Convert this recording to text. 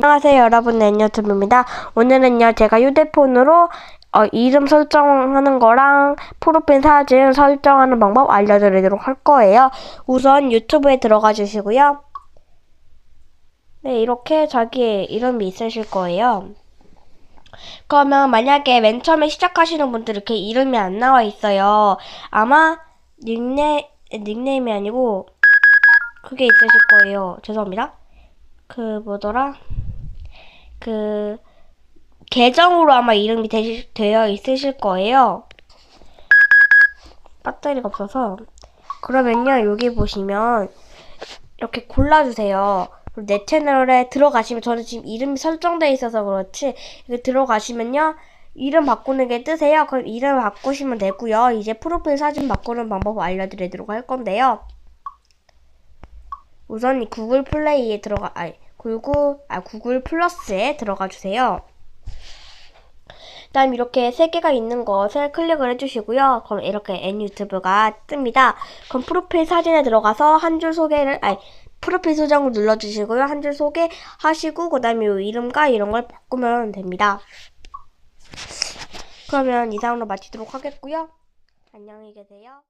안녕하세요 여러분. 앤유튜브입니다. 오늘은요 제가 휴대폰으로 어, 이름 설정하는 거랑 프로필 사진 설정하는 방법 알려드리도록 할 거예요. 우선 유튜브에 들어가 주시고요. 네 이렇게 자기 이름이 있으실 거예요. 그러면 만약에 맨 처음에 시작하시는 분들 이렇게 이름이 안 나와 있어요. 아마 닉네, 닉네임이 아니고 그게 있으실 거예요. 죄송합니다. 그 뭐더라 그 계정으로 아마 이름이 되, 되어 있으실 거예요. 배터리가 없어서 그러면요 여기 보시면 이렇게 골라주세요. 내 채널에 들어가시면 저는 지금 이름이 설정되어 있어서 그렇지 이렇게 들어가시면요 이름 바꾸는 게 뜨세요. 그럼 이름 바꾸시면 되고요. 이제 프로필 사진 바꾸는 방법 알려드리도록 할 건데요. 우선 이 구글 플레이에 들어가 아니 구글 아 구글 플러스에 들어가 주세요. 그다음 이렇게 세 개가 있는 것을 클릭을 해주시고요. 그럼 이렇게 N 유튜브가 뜹니다. 그럼 프로필 사진에 들어가서 한 줄 소개를 아니 프로필 수정을 눌러주시고요. 한 줄 소개하시고 그 다음에 요 이름과 이런 걸 바꾸면 됩니다. 그러면 이상으로 마치도록 하겠고요. 안녕히 계세요.